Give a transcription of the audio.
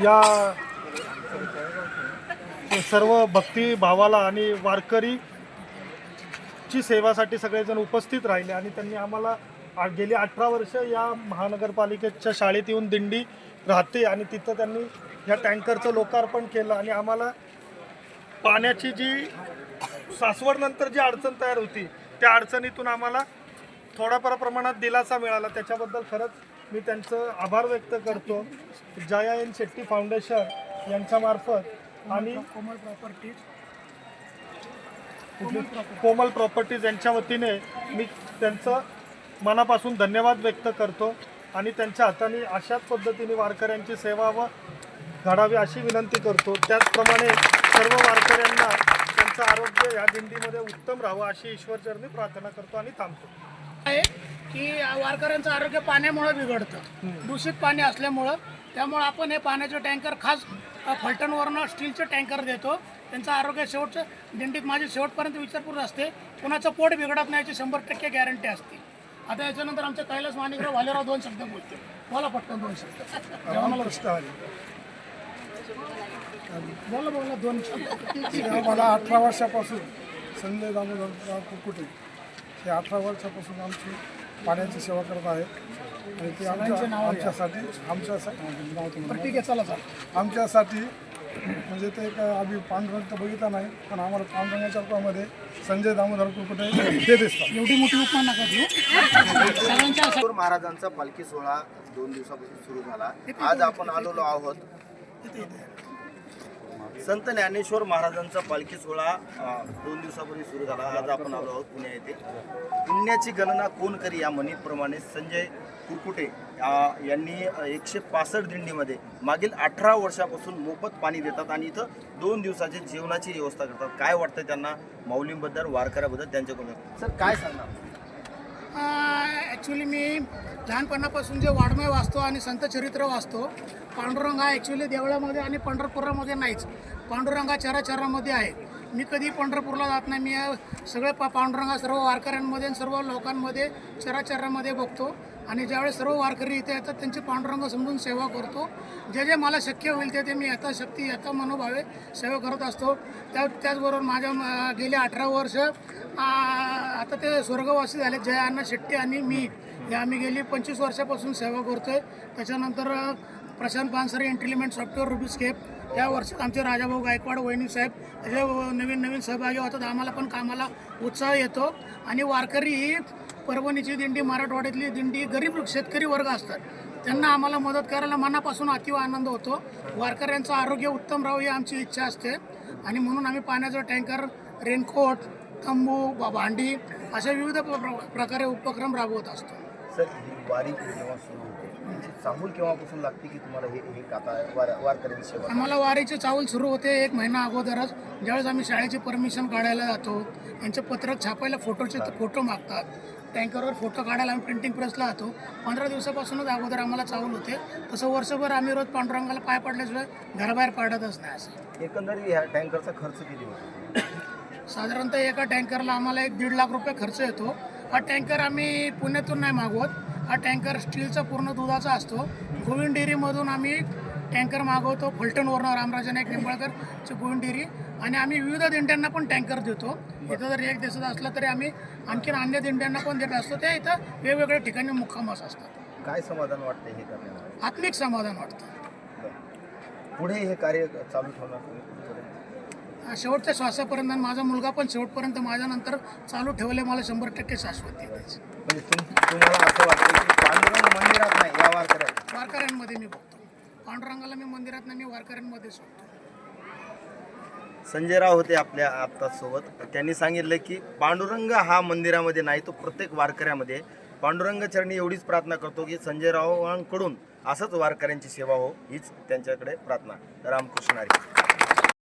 या सर्व भक्ती भावाला आणि वारकरी ची सेवासाठी सगळेजण उपस्थित राहिले आणि त्यांनी आम्हाला गेली अठरा वर्ष या महानगरपालिकेच्या शाळेत येऊन दिंडी राहते आणि तिथं त्यांनी या टँकरचं लोकार्पण केलं आणि आम्हाला पाण्याची जी सासवडनंतर जी अडचण तयार होती त्या अडचणीतून आम्हाला थोड्याफार प्रमाणात दिलासा मिळाला. त्याच्याबद्दल खरंच मी त्यांचं आभार व्यक्त करतो. जया एन शेट्टी फाउंडेशन यांच्यामार्फत आणि कोमल प्रॉपर्टीज. कोमल प्रॉपर्टीज यांच्या वतीने मी त्यांचं मनापासून धन्यवाद व्यक्त करतो आणि त्यांच्या हाताने अशाच पद्धतीने वारकऱ्यांची सेवा व घडावी अशी विनंती करतो. त्याचप्रमाणे सर्व वारकऱ्यांना त्यांचं आरोग्य या दिंडीमध्ये उत्तम राहावं अशी ईश्वरचरणी प्रार्थना करतो आणि थांबतो. की वारकऱ्यांचं आरोग्य पाण्यामुळे बिघडतं. दूषित पाणी असल्यामुळं. त्यामुळं आपण हे पाण्याचे टँकर खास फलटणवरनं स्टीलचे टँकर देतो. त्यांचं आरोग्य शेवटचं दिंडीत माझी शेवटपर्यंत विचारपूर्वक असते. कुणाचं पोट बिघडत नाही याची शंभर टक्के गॅरंटी असते. आता याच्यानंतर आमचे कैलास माणिकराव भालेराव दोन शब्द बोलते बोला पटकन दोन शब्द. बोला बोला दोन शब्द. मला अठरा वर्षापासून संजय दामोदरराव कुकुटे हे अठरा वर्षापासून आमची पाण्याची सेवा करत आहेत. आणि ते आमच्या. आमच्यासाठी आमच्यासाठी नाव तुम्हाला बरं, ठीक आहे चला चला. आमच्यासाठी म्हणजे ते काय आम्ही पांडुरंग तर बघितला नाही पण आम्हाला पांडुरंगाच्या रूपामध्ये संजय दामोदर कुकुटे हे दिसतात. एवढी मोठी उपमा नका महाराजांचा पालखी सोहळा दोन दिवसापासून सुरू झाला. आज आपण आलेलो आहोत. संत ज्ञानेश्वर महाराजांचा पालखी सोहळा दोन दिवसापूर्वी सुरू झाला. आज आपण आलो आहोत पुणे येथे. पुण्याची गणना कोण करी या म्हणीप्रमाणे संजय कुरकुटे यांनी एकशे पासष्ट दिंडीमध्ये मागील अठरा वर्षापासून मोफत पाणी देतात आणि इथं दोन दिवसाची जेवणाची व्यवस्था करतात. काय वाटतं त्यांना माऊलींबद्दल वारकऱ्याबद्दल त्यांच्याकडून? सर काय सांगणार? ॲक्च्युली मी लहानपणापासून जे वाडमय वाचतो आणि संत चरित्र वाचतो पांडुरंग हा ॲक्च्युली देवळामध्ये आणि पंढरपुरामध्ये नाहीच. पांडुरंग हा चराचरामध्ये आहे. मी कधी पंढरपूरला जात नाही. मी सगळे पा पांडुरंगा सर्व वारकऱ्यांमध्ये सर्व लोकांमध्ये चराचरामध्ये बघतो. आणि ज्यावेळेस सर्व वारकरी इथे येतात त्यांची पांडुरंग समजून सेवा करतो. जे जे मला शक्य होईल ते ते मी यथाशक्ती यथा मनोभावे सेवा करत असतो. त्या त्याचबरोबर माझ्या गेले अठरा वर्ष आता ते स्वर्गवासी झाले जय अण्णा शेट्टी आणि मी. हे आम्ही गेली पंचवीस वर्षापासून सेवा करतो आहे त्याच्यानंतर Prashant Pansare Intelliment software Rubiscape या वर्षात आमचे राजाभाऊ गायकवाड वहिनी साहेब असे नवीन नवीन सहभागी होतात. आम्हाला पण कामाला उत्साह येतो. आणि वारकरी ही परभणीची दिंडी मराठवाड्यातली दिंडी गरीब शेतकरी वर्ग असतात. त्यांना आम्हाला मदत करायला मनापासून अतिव आनंद होतो. वारकऱ्यांचं आरोग्य उत्तम राहावं ही आमची इच्छा असते. आणि म्हणून आम्ही पाण्याचं टँकर रेनकोट तंबू भांडी अशा विविध प्र- प्रकारे उपक्रम राबवत असतो. सर ही वारी जेव्हा सुरू होते चाहूल केव्हापासून लागते की तुम्हाला हे हे वार सेवा आम्हाला वारीचे चावल सुरू होते एक महिना अगोदरच. ज्यावेळेस आम्ही शाळेची परमिशन काढायला जातो यांचे पत्रक छापायला फोटोचे फोटो मागतात. टँकरवर फोटो काढायला आम्ही प्रिंटिंग प्रेसला जातो. पंधरा दिवसापासूनच अगोदर आम्हाला चावल होते. तसं वर्षभर आम्ही रोज पांडुरंगाला पाय पडल्याशिवाय घराबाहेर पाडतच नाही असं. एकंदरीत ह्या टँकरचा खर्च किती होतो? साधारणतः एका टँकरला आम्हाला एक दीड लाख रुपये खर्च येतो. हा टँकर आम्ही पुण्यातून नाही मागवत. हा टँकर स्टीलचा पूर्ण दुधाचा असतो. गोविंद डेअरीमधून आम्ही टँकर मागवतो. फलटणवरनं रामराजे नाईक निंबाळकरची गोविंद डेअरी. आणि आम्ही विविध दिंड्यांना पण टँकर देतो. इथं जर एक देशात असला तरी आम्ही आणखीन अन्य दिंड्यांना पण देत असतो. त्या इथं वेगवेगळ्या ठिकाणी मुक्कामास असतात. काय समाधान वाटतं हे आत्मिक समाधान वाटतं. पुढे हे कार्य चालू ठेवणार? शेवटच्या श्वासापर्यंत आणि माझा मुलगा पण शेवटपर्यंत माझ्यानंतर चालू ठेवले मला शंभर टक्के शाश्वती. म्हणजे तुम तुम्हाला असं वाटतं की पांडुरंग मंदिरात नाही या वारकऱ्यात वारकऱ्यांमध्ये मी बघतो. पांडुरंगाला मी मंदिरात नाही मी वारकऱ्यांमध्ये सोडतो संजय राव होते आपल्या आत्ता सोबत त्यांनी सांगितलं की पांडुरंग हा मंदिरामध्ये नाही तो प्रत्येक वारकऱ्यामध्ये. पांडुरंग चरणी एवढीच प्रार्थना करतो की संजय रावांकडून असंच वारकऱ्यांची सेवा हो हीच त्यांच्याकडे प्रार्थना. रामकृष्ण हरी.